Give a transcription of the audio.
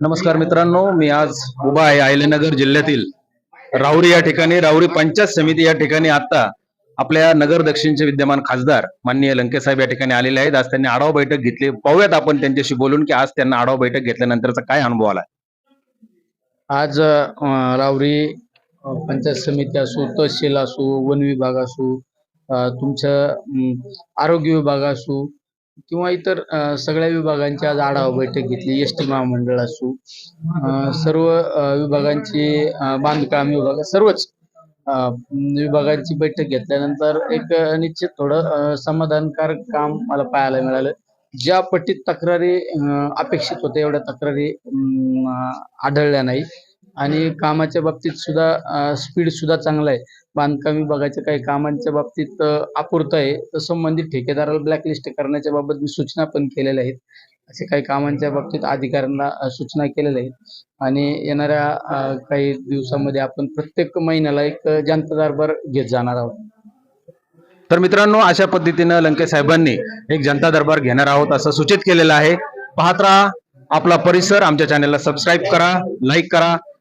नमस्कार मित्रांनो मी आज उभा आहे आयलेनगर जिल्ह्यातील राहुरी या ठिकाणी. राहुरी पंचायत समिती या ठिकाणी आता आपल्या नगर दक्षिणचे विद्यमान खासदार माननीय लंके साहेब या ठिकाणी आलेले आहेत. आज त्यांनी आढावा बैठक घेतली. पाहूयात आपण त्यांच्याशी बोलून की आज त्यांना आढावा बैठक घेतल्यानंतरचा काय अनुभव आला? आज राहुरी रावरी पंचायत समिती असो तहसील असो वन विभाग असो तुमचं आरोग्य विभाग असो किंवा इतर सगळ्या विभागांची आज आढावा बैठक घेतली एस टी महामंडळ असू सर्व विभागांची बांधकाम विभाग सर्वच अ, विभागांची बैठक घेतल्यानंतर एक निश्चित थोडं समाधानकारक काम मला पाहायला मिळालं. ज्या पट्टीत तक्रारी अपेक्षित होत्या एवढ्या तक्रारी आढळल्या नाही. आणि कामाच्या बाबतीत सुद्धा स्पीड सुद्धा चांगला आहे. बांधकाम विभागाच्या काही कामांच्या बाबतीत अपूर्त आहे. तर संबंधित ठेकेदाराला ब्लॅकलिस्ट करण्याच्या बाबत मी सूचना पण केलेल्या आहेत. असे काही कामांच्या बाबतीत अधिकाऱ्यांना सूचना केलेल्या आहेत. आणि येणाऱ्या काही दिवसामध्ये आपण प्रत्येक महिन्याला एक जनता दरबार घेत जाणार आहोत. तर मित्रांनो अशा पद्धतीनं लंके साहेबांनी एक जनता दरबार घेणार आहोत असं सूचित केलेलं आहे. पाहत राहा आपला परिसर. आमच्या चॅनलला सबस्क्राईब करा लाईक करा.